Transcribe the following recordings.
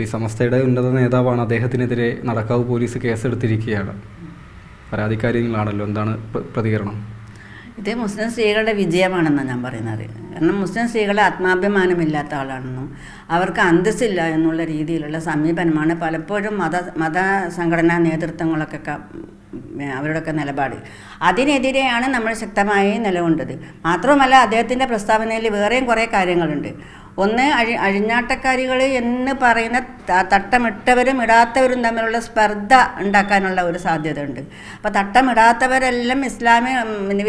ഈ സമസ്തയുടെ ഉന്നത നേതാവാണ് അദ്ദേഹത്തിനെതിരെ നടക്കാവ് പോലീസ് കേസെടുത്തിരിക്കുകയാണ്. പരാതിക്കാരികളാണല്ലോ എന്താണ് പ്ര- പ്രതികരണം? ഇത് മുസ്ലിം സ്ത്രീകളുടെ വിജയമാണെന്നാണ് ഞാൻ പറയുന്നത്. കാരണം മുസ്ലിം സ്ത്രീകളെ ആത്മാഭിമാനമില്ലാത്ത ആളാണെന്നും അവർക്ക് അന്തസ്സില്ല എന്നുള്ള രീതിയിലുള്ള സമീപനമാണ് പലപ്പോഴും മത മത സംഘടനാ നേതൃത്വങ്ങളൊക്കെ അവരുടെയൊക്കെ നിലപാട്. അതിനെതിരെയാണ് നമ്മൾ ശക്തമായി നിലകൊണ്ടത്. മാത്രമല്ല അദ്ദേഹത്തിന്റെ പ്രസ്താവനയിൽ വേറെയും കുറേ കാര്യങ്ങളുണ്ട്. ഒന്ന് അഴി അഴിഞ്ഞാട്ടക്കാരികൾ എന്ന് പറയുന്ന തട്ടമിട്ടവരും ഇടാത്തവരും തമ്മിലുള്ള സ്പർദ്ധ ഉണ്ടാക്കാനുള്ള ഒരു സാധ്യതയുണ്ട്. അപ്പോൾ തട്ടമിടാത്തവരെല്ലാം ഇസ്ലാമിക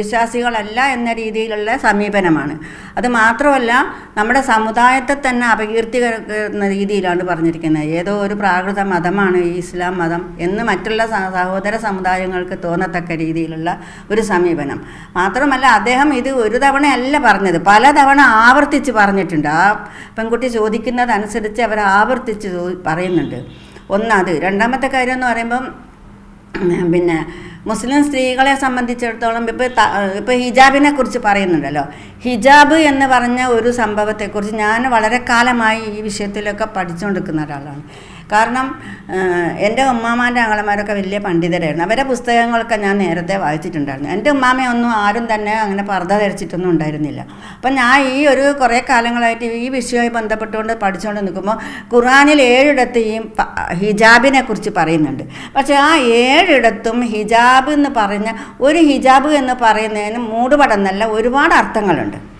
വിശ്വാസികളല്ല എന്ന രീതിയിലുള്ള സമീപനമാണ്. അത് മാത്രമല്ല നമ്മുടെ സമുദായത്തെ തന്നെ അപകീർത്തിക്കുന്ന രീതിയിലാണ് പറഞ്ഞിരിക്കുന്നത്. ഏതോ ഒരു പ്രാകൃത മതമാണ് ഈ ഇസ്ലാം മതം എന്ന് മറ്റുള്ള സഹോദര സമുദായങ്ങൾക്ക് തോന്നത്തക്ക രീതിയിലുള്ള ഒരു സമീപനം. മാത്രമല്ല അദ്ദേഹം ഇത് ഒരു തവണയല്ല പറഞ്ഞത്. പലതവണ ആവർത്തിച്ച് പറഞ്ഞിട്ടുണ്ട്. ആ പെൺകുട്ടി ചോദിക്കുന്നതനുസരിച്ച് അവർ ആവർത്തിച്ച് പറയുന്നുണ്ട്. ഒന്നത് രണ്ടാമത്തെ കാര്യം എന്ന് പറയുമ്പം പിന്നെ മുസ്ലിം സ്ത്രീകളെ സംബന്ധിച്ചിടത്തോളം ഇപ്പോൾ ഇപ്പോൾ ഹിജാബിനെ കുറിച്ച് പറയുന്നുണ്ടല്ലോ. ഹിജാബ് എന്ന് പറഞ്ഞ ഒരു സംഭവത്തെക്കുറിച്ച് ഞാൻ വളരെ കാലമായി ഈ വിഷയത്തിലൊക്കെ പഠിച്ചുകൊണ്ടിരിക്കുന്ന ഒരാളാണ്. കാരണം എന്റെ ഉമ്മാമാന്റെ ആങ്ങളമാരൊക്കെ വലിയ പണ്ഡിതരായിരുന്നു. അവരെ പുസ്തകങ്ങളൊക്കെ ഞാൻ നേരത്തെ വായിച്ചിട്ടുണ്ടായിരുന്നു. എന്റെ ഉമ്മാമയൊന്നും ആരും തന്നെ അങ്ങനെ പർദ്ദ ധരിച്ചിട്ടൊന്നും ഉണ്ടായിരുന്നില്ല. അപ്പം ഞാൻ ഈ ഒരു കുറേ കാലങ്ങളായിട്ട് ഈ വിഷയവുമായി ബന്ധപ്പെട്ടുകൊണ്ട് പഠിച്ചുകൊണ്ട് നിൽക്കുമ്പോൾ ഖുറാനിൽ ഏഴിടത്ത് ഈ ഹിജാബിനെ കുറിച്ച് പറയുന്നുണ്ട്. പക്ഷേ ആ ഏഴിടത്തും ഹിജാബ് എന്ന് പറഞ്ഞ ഒരു ഹിജാബ് എന്ന് പറയുന്നതിന് മൂടുപടം എന്നല്ല ഒരുപാട് അർത്ഥങ്ങളുണ്ട്.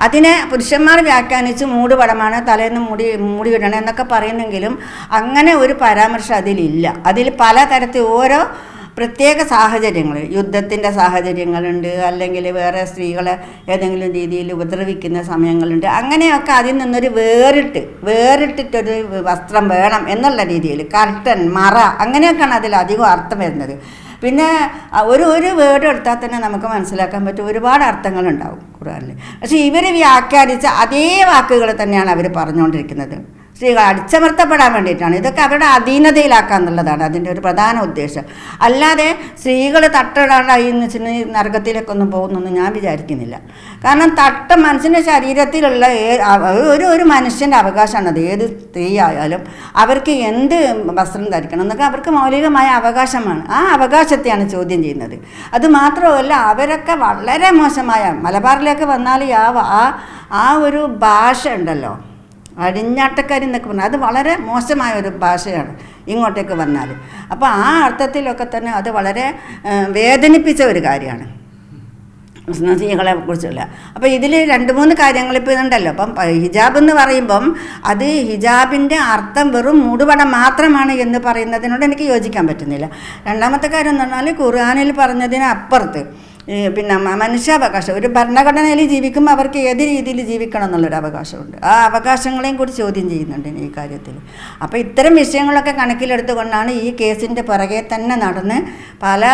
അതിനെ പുരുഷന്മാർ വ്യാഖ്യാനിച്ച് മൂടുപടമാണ് തലേന്ന് മൂടി മൂടി വിടണം എന്നൊക്കെ പറയുന്നെങ്കിലും അങ്ങനെ ഒരു പരാമർശം അതിലില്ല. അതിൽ പലതരത്തിൽ ഓരോ പ്രത്യേക സാഹചര്യങ്ങൾ യുദ്ധത്തിന്റെ സാഹചര്യങ്ങളുണ്ട് അല്ലെങ്കിൽ വേറെ സ്ത്രീകളെ ഏതെങ്കിലും രീതിയിൽ ഉപദ്രവിക്കുന്ന സമയങ്ങളുണ്ട്. അങ്ങനെയൊക്കെ അതിൽ നിന്നൊരു വേറിട്ട് വേറിട്ടിട്ടൊരു വസ്ത്രം വേണം എന്നുള്ള രീതിയിൽ കർട്ടൻ മറ അങ്ങനെയൊക്കെയാണ് അതിൽ അധികം അർത്ഥം വരുന്നത്. പിന്നെ ഒരു ഒരു വേർഡ് എടുത്താൽ തന്നെ നമുക്ക് മനസ്സിലാക്കാൻ പറ്റും. ഒരുപാട് അർത്ഥങ്ങളുണ്ടാവും ഖുർആാനിൽ പക്ഷേ ഇവർ വ്യാഖ്യാനിച്ച അതേ വാക്കുകൾ തന്നെയാണ് അവർ പറഞ്ഞുകൊണ്ടിരിക്കുന്നത് സ്ത്രീകൾ അടിച്ചമർത്തപ്പെടാൻ വേണ്ടിയിട്ടാണ്. ഇതൊക്കെ അവരുടെ അധീനതയിലാക്കുക എന്നുള്ളതാണ് അതിന്റെ ഒരു പ്രധാന ഉദ്ദേശം. അല്ലാതെ സ്ത്രീകൾ തട്ടിടാണ്ടായി എന്ന് വെച്ചിട്ടുണ്ടെങ്കിൽ നരകത്തിലേക്കൊന്നും പോകുന്നൊന്നും ഞാൻ വിചാരിക്കുന്നില്ല. കാരണം തട്ട മനുഷ്യന്റെ ശരീരത്തിലുള്ള ഒരു ഒരു മനുഷ്യന്റെ അവകാശമാണ് അത്. ഏത് സ്ത്രീ ആയാലും അവർക്ക് എന്ത് വസ്ത്രം ധരിക്കണം എന്നൊക്കെ അവർക്ക് മൗലികമായ അവകാശമാണ്. ആ അവകാശത്തെയാണ് ചോദ്യം ചെയ്യുന്നത്. അത് മാത്രമല്ല അവരൊക്കെ വളരെ മോശമായ മലബാറിലേക്ക് വന്നാൽ ആ ആ ഒരു ഭാഷ ഉണ്ടല്ലോ. അടിഞ്ഞാട്ടക്കാരി എന്നൊക്കെ പറഞ്ഞാൽ അത് വളരെ മോശമായ ഒരു ഭാഷയാണ് ഇങ്ങോട്ടേക്ക് വന്നാൽ. അപ്പോൾ ആ അർത്ഥത്തിലൊക്കെ തന്നെ അത് വളരെ വേദനിപ്പിച്ച ഒരു കാര്യമാണ്. മുസ്ലിം സ്ത്രീകളെ കുറിച്ചുള്ള. അപ്പോൾ ഇതിൽ രണ്ട് മൂന്ന് കാര്യങ്ങൾ ഇപ്പോൾ ഇതുണ്ടല്ലോ. അപ്പം ഹിജാബ് എന്ന് പറയുമ്പം അത് ഹിജാബിന്റെ അർത്ഥം വെറും മൂടുപടം മാത്രമാണ് എന്ന് പറയുന്നതിനോട് എനിക്ക് യോജിക്കാൻ പറ്റുന്നില്ല. രണ്ടാമത്തെ കാര്യം എന്ന് പറഞ്ഞാൽ ഖുർആാനിൽ പറഞ്ഞതിന് അപ്പുറത്ത് ഈ പിന്നെ മനുഷ്യാവകാശം. ഒരു ഭരണഘടനയിൽ ജീവിക്കുമ്പോൾ അവർക്ക് ഏത് രീതിയിൽ ജീവിക്കണം എന്നുള്ളൊരു അവകാശമുണ്ട്. ആ അവകാശങ്ങളെയും കൂടി ചോദ്യം ചെയ്യുന്നുണ്ട് ഈ കാര്യത്തിൽ. അപ്പോൾ ഇത്തരം വിഷയങ്ങളൊക്കെ കണക്കിലെടുത്തുകൊണ്ടാണ് ഈ കേസിന്റെ പുറകെ തന്നെ നടന്ന് പല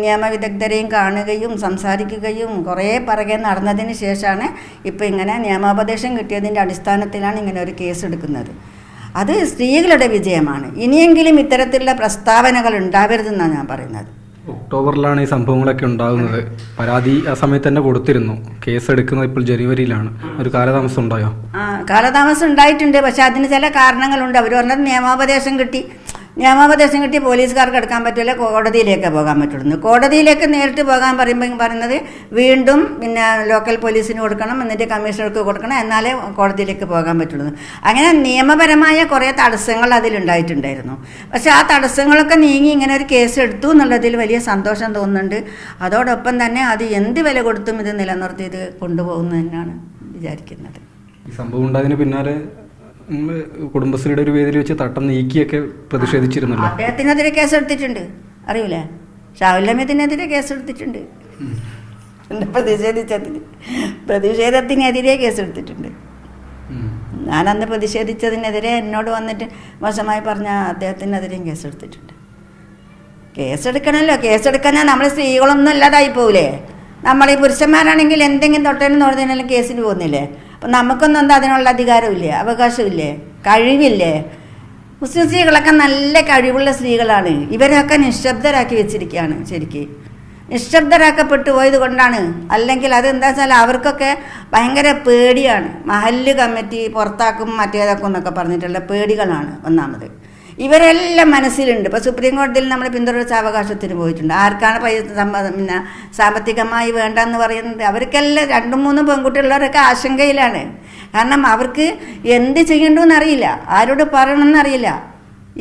നിയമവിദഗ്ധരെയും കാണുകയും സംസാരിക്കുകയും കുറേ പുറകെ നടന്നതിന് ശേഷമാണ് ഇപ്പോൾ ഇങ്ങനെ നിയമോപദേശം കിട്ടിയതിന്റെ അടിസ്ഥാനത്തിലാണ് ഇങ്ങനെ ഒരു കേസ് എടുക്കുന്നത്. അത് സ്ത്രീകളുടെ വിജയമാണ്. ഇനിയെങ്കിലും ഇത്തരത്തിലുള്ള പ്രസ്താവനകൾ ഉണ്ടാവരുതെന്നാണ് ഞാൻ പറയുന്നത്. ഒക്ടോബറിലാണ് ഈ സംഭവങ്ങളൊക്കെ ഉണ്ടാകുന്നത്. പരാതി ആ സമയത്ത് തന്നെ കൊടുത്തിരുന്നു. കേസ് എടുക്കുന്നത് ഇപ്പോൾ ജനുവരിയിലാണ്. ഒരു കാലതാമസം ഉണ്ടായോ? ആ കാലതാമസം ഉണ്ടായിട്ടുണ്ട്. പക്ഷെ അതിന് ചില കാരണങ്ങളുണ്ട്. അവർ പറഞ്ഞത് നിയമോപദേശം കിട്ടി. നിയമോപദേശം കിട്ടി പോലീസുകാർക്ക് എടുക്കാൻ പറ്റില്ല കോടതിയിലേക്ക് പോകാൻ പറ്റുള്ളൂ. കോടതിയിലേക്ക് നേരിട്ട് പോകാൻ പറയുമ്പോൾ പറയുന്നത് വീണ്ടും പിന്നെ ലോക്കൽ പോലീസിന് കൊടുക്കണം എന്നിട്ട് കമ്മീഷണർക്ക് കൊടുക്കണം എന്നാലേ കോടതിയിലേക്ക് പോകാൻ പറ്റുള്ളൂ. അങ്ങനെ നിയമപരമായ കുറേ തടസ്സങ്ങൾ അതിലുണ്ടായിട്ടുണ്ടായിരുന്നു. പക്ഷെ ആ തടസ്സങ്ങളൊക്കെ നീങ്ങി ഇങ്ങനെ ഒരു കേസ് എടുത്തു എന്നുള്ളതിൽ വലിയ സന്തോഷം തോന്നുന്നുണ്ട്. അതോടൊപ്പം തന്നെ അത് എന്ത് വില കൊടുത്തും ഇത് നിലനിർത്തി ഇത് കൊണ്ടുപോകുന്നു തന്നെയാണ് വിചാരിക്കുന്നത്. ഈ സംഭവം ഉണ്ടായതിന് പിന്നാലെ കുടുംബശ്രീയുടെ ഒരു വേദിയിൽ വെച്ച് തട്ടം നീക്കിയൊക്കെ പ്രതിഷേധിച്ചിരുന്നല്ലോ. അദ്ദേഹത്തിനെതിരെ കേസെടുത്തിട്ടുണ്ട്. അറിയില്ലേ ഷാവുല്ലമ്യത്തിനെതിരെ കേസെടുത്തിട്ടുണ്ട്. എന്താ പ്രതിഷേധിച്ചതിന് പ്രതിഷേധത്തിനെതിരെ കേസെടുത്തിട്ടുണ്ട്. ഞാനന്ന് ഞാൻ അന്ന് പ്രതിഷേധിച്ചതിനെതിരെ എന്നോട് വന്നിട്ട് മോശമായി പറഞ്ഞ അദ്ദേഹത്തിനെതിരെയും കേസെടുത്തിട്ടുണ്ട്. കേസെടുക്കണമല്ലോ കേസെടുക്കാൻ നമ്മൾ സ്ത്രീകളൊന്നും ഇല്ലാതായി പോവില്ലേ നമ്മൾ ഈ പുരുഷന്മാരാണെങ്കിൽ എന്തെങ്കിലും തൊട്ടേന്ന് തൊഴുതിനും കേസിന് പോകുന്നില്ലേ? അപ്പം നമുക്കൊന്നും എന്താ അതിനുള്ള അധികാരമില്ലേ? അവകാശമില്ലേ? കഴിവില്ലേ? മുസ്ലിം സ്ത്രീകളൊക്കെ നല്ല കഴിവുള്ള സ്ത്രീകളാണ്. ഇവരൊക്കെ നിശബ്ദരാക്കി വെച്ചിരിക്കുകയാണ് ശരിക്ക്. നിശബ്ദരാക്കപ്പെട്ടു പോയത് കൊണ്ടാണ്. അല്ലെങ്കിൽ അതെന്താ വെച്ചാൽ അവർക്കൊക്കെ ഭയങ്കര പേടിയാണ്. മഹല്ല് കമ്മിറ്റി പുറത്താക്കും മറ്റേതാക്കും എന്നൊക്കെ പറഞ്ഞിട്ടുള്ള പേടികളാണ് ഒന്നാമത്. ഇവരെല്ലാം മനസ്സിലുണ്ട്. ഇപ്പോൾ സുപ്രീം കോടതിയിൽ നമ്മൾ പിന്തുടർച്ച അവകാശത്തിന് പോയിട്ടുണ്ട്. ആർക്കാണ് പിന്നെ സാമ്പത്തികമായി വേണ്ടെന്ന് പറയുന്നത്? അവർക്കെല്ലാം രണ്ടും മൂന്നും പെൺകുട്ടികളുള്ളവരൊക്കെ ആശങ്കയിലാണ്. കാരണം അവർക്ക് എന്ത് ചെയ്യണമെന്ന് അറിയില്ല ആരോട് പറയണമെന്നറിയില്ല.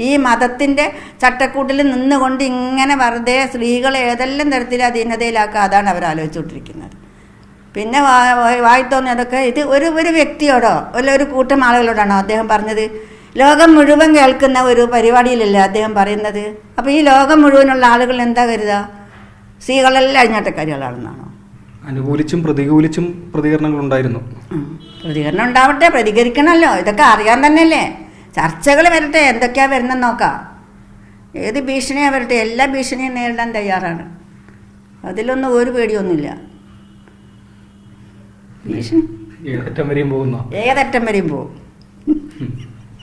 ഈ മതത്തിന്റെ ചട്ടക്കൂട്ടിൽ നിന്നുകൊണ്ട് ഇങ്ങനെ വെറുതെ സ്ത്രീകളെ ഏതെല്ലാം തരത്തിൽ അധീനതയിലാക്കുക അതാണ് അവർ ആലോചിച്ചുകൊണ്ടിരിക്കുന്നത്. പിന്നെ വായി തോന്നിയതൊക്കെ ഇത് ഒരു ഒരു വ്യക്തിയോടോ അല്ല ഒരു കൂട്ടം ആളുകളോടാണോ അദ്ദേഹം പറഞ്ഞത്? ലോകം മുഴുവൻ കേൾക്കുന്ന ഒരു പരിപാടിയിലല്ലേ അദ്ദേഹം പറയുന്നത്? അപ്പോൾ ഈ ലോകം മുഴുവനുള്ള ആളുകൾ എന്താ കരുതുക സ്ത്രീകളെല്ലാം അഴിഞ്ഞാട്ടക്കാരികളാണെന്നാണോ? അനുകൂലിച്ചും പ്രതികൂലിച്ചും പ്രതികരണങ്ങൾ ഉണ്ടായിരുന്നു പ്രതികരണം ഉണ്ടാവട്ടെ പ്രതികരിക്കണമല്ലോ ഇതൊക്കെ അറിയാൻ തന്നെയല്ലേ. ചർച്ചകൾ വരട്ടെ എന്തൊക്കെയാ വരുന്നെന്ന് നോക്കാം. ഏത് ഭീഷണിയാ വരട്ടെ എല്ലാ ഭീഷണിയും നേരിടാൻ തയ്യാറാണ്. അതിലൊന്നും ഒരു പേടിയൊന്നുമില്ല. ഭീഷണി. ഏതറ്റം വരെയും പോകും ഏതറ്റം വരെയും പോവും